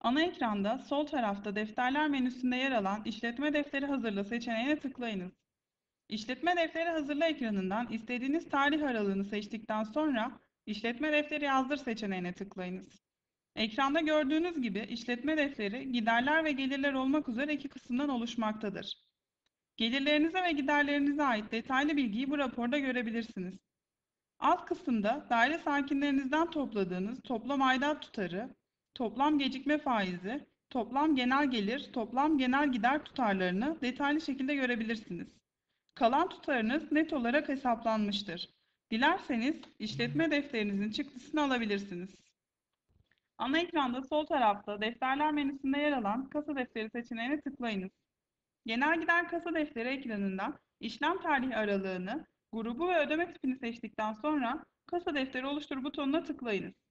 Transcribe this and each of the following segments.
Ana ekranda sol tarafta defterler menüsünde yer alan İşletme defteri hazırla seçeneğine tıklayınız. İşletme defteri hazırla ekranından istediğiniz tarih aralığını seçtikten sonra İşletme defteri yazdır seçeneğine tıklayınız. Ekranda gördüğünüz gibi işletme defteri giderler ve gelirler olmak üzere iki kısımdan oluşmaktadır. Gelirlerinize ve giderlerinize ait detaylı bilgiyi bu raporda görebilirsiniz. Alt kısımda daire sakinlerinizden topladığınız toplam aidat tutarı, toplam gecikme faizi, toplam genel gelir, toplam genel gider tutarlarını detaylı şekilde görebilirsiniz. Kalan tutarınız net olarak hesaplanmıştır. Dilerseniz işletme defterinizin çıktısını alabilirsiniz. Ana ekranda sol tarafta defterler menüsünde yer alan kasa defteri seçeneğine tıklayınız. Genel gider kasa defteri ekranından işlem tarihi aralığını, grubu ve ödeme tipini seçtikten sonra kasa defteri oluştur butonuna tıklayınız.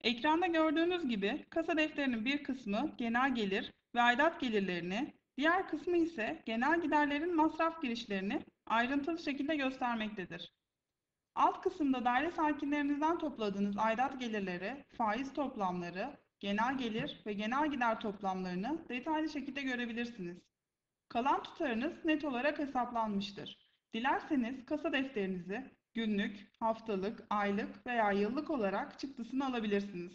Ekranda gördüğünüz gibi kasa defterinin bir kısmı genel gelir ve aidat gelirlerini, diğer kısmı ise genel giderlerin masraf girişlerini ayrıntılı şekilde göstermektedir. Alt kısımda daire sakinlerinizden topladığınız aidat gelirleri, faiz toplamları, genel gelir ve genel gider toplamlarını detaylı şekilde görebilirsiniz. Kalan tutarınız net olarak hesaplanmıştır. Dilerseniz kasa defterinizi günlük, haftalık, aylık veya yıllık olarak çıktısını alabilirsiniz.